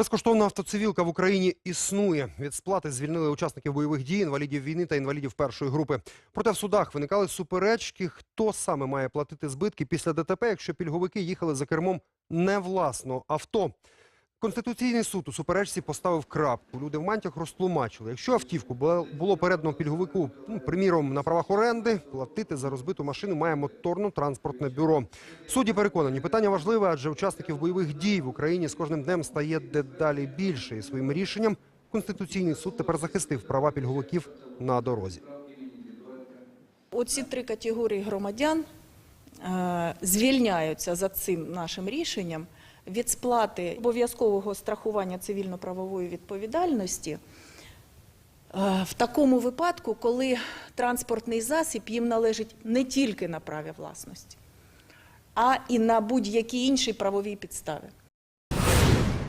Безкоштовна автоцивілка в Україні існує. Від сплати звільнили учасників бойових дій, інвалідів війни та інвалідів першої групи. Проте в судах виникали суперечки, хто саме має платити збитки після ДТП, якщо пільговики їхали за кермом не власного авто. Конституційний суд у суперечці поставив крапку. Люди в мантях розтлумачили, якщо автівку було- передано пільговику, ну, приміром, на правах оренди, платити за розбиту машину має моторно-транспортне бюро. Судді переконані, питання важливе, адже учасників бойових дій в Україні з кожним днем стає дедалі більше. І своїм рішенням Конституційний суд тепер захистив права пільговиків на дорозі. Оці три категорії громадян е, звільняються за цим нашим рішенням від сплати обов'язкового страхування цивільно-правової відповідальності е, в такому випадку, коли транспортний засіб їм належить не тільки на праві власності, а і на будь-якій іншій правовій підставі.